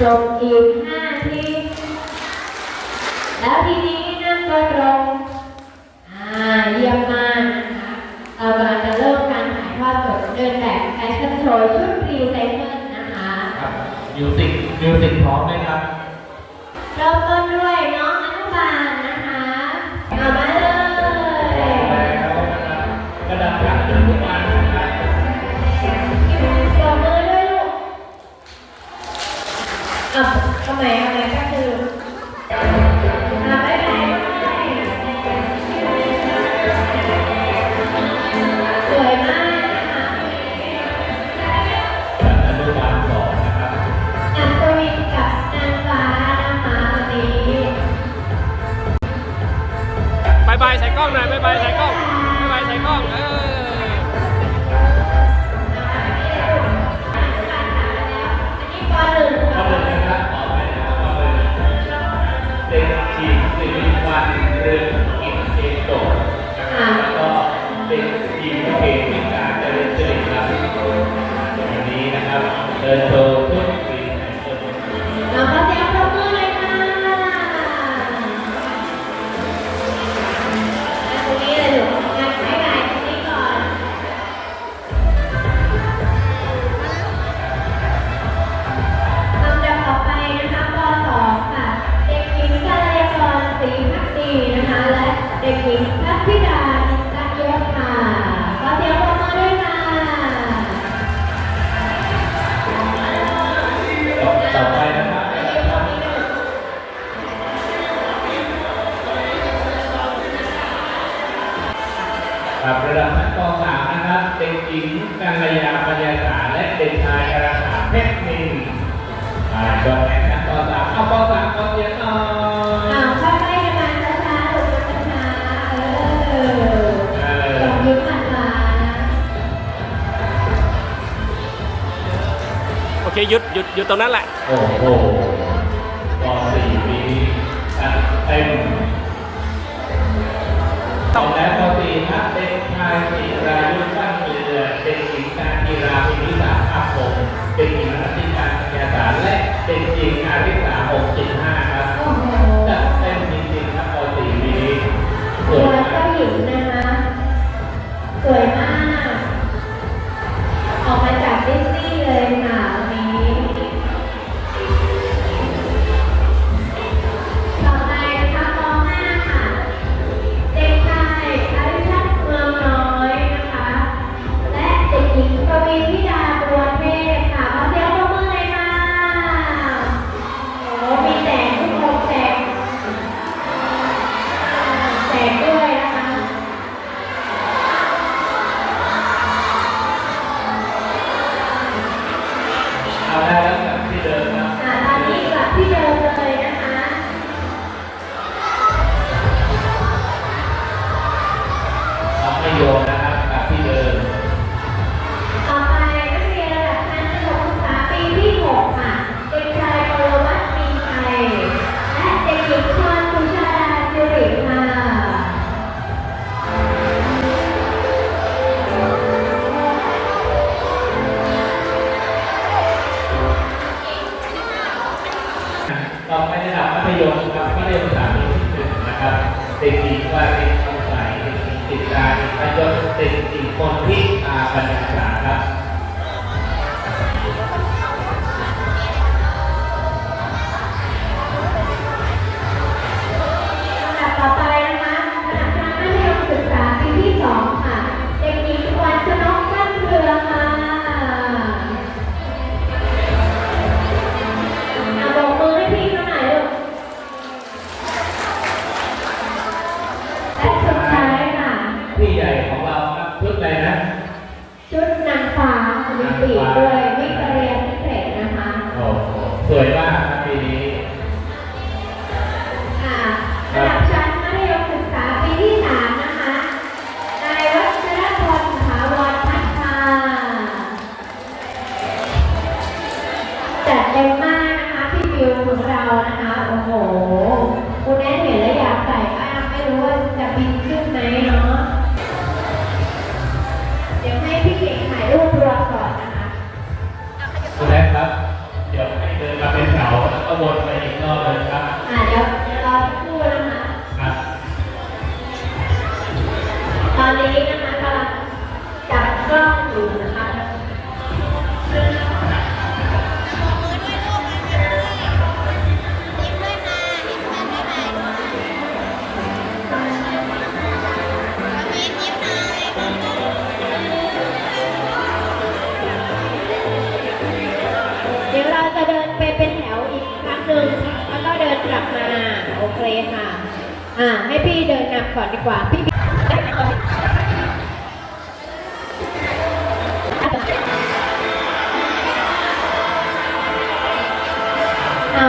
Đồ อะทำไมทำไมก็คือ วันนี้นะครับเดินโตขึ้นปีเราขอเสียงปรบมือเลยค่ะตรงนี้เลยหนูงานไม่ไหตรงนี้ก่อนลำดับต่อไปนะคะป .2 ค่ะ เด็กหญิงกัลยกรศรีพักดีนะคะ และเด็กหญิงพัทธิดา ครับระดับขั้นตอนะครับ เด็กหญิงกัลยาปัญญาสาและเด็กชายอาราหาเพชรนินอ่าจบแล้วขั้นตป .3 เอาป .3 ขอเสียงหน่อยอ้าวเข้าใกล้กันมาช้าๆลูกช้าๆเออเออลองยิ้มหวานโอเคหยุดหยุดหยุดตรงนั้นแหละ โอ้โหป .4 ปีนี้จัเต็มต่อแล้วป .4 ครับ Amen. ต่อไประดับมัธยมครับมัธยมภามที่หนึ่งนะครับเด็กหญิงวารินคำใสเด็กหญิงจิาเด็ยศเด็กหญิงคนที่อาปัญญาครับ นะชุดนางฟ้ามีปีกด้วยไม่กรเรียนพิเศษนะคะโอ้สวยมากปีนี้ 감사합니다. เคค่ะ อ่า ให้พี่เดินนำก่อนดีกว่า พี่อ่า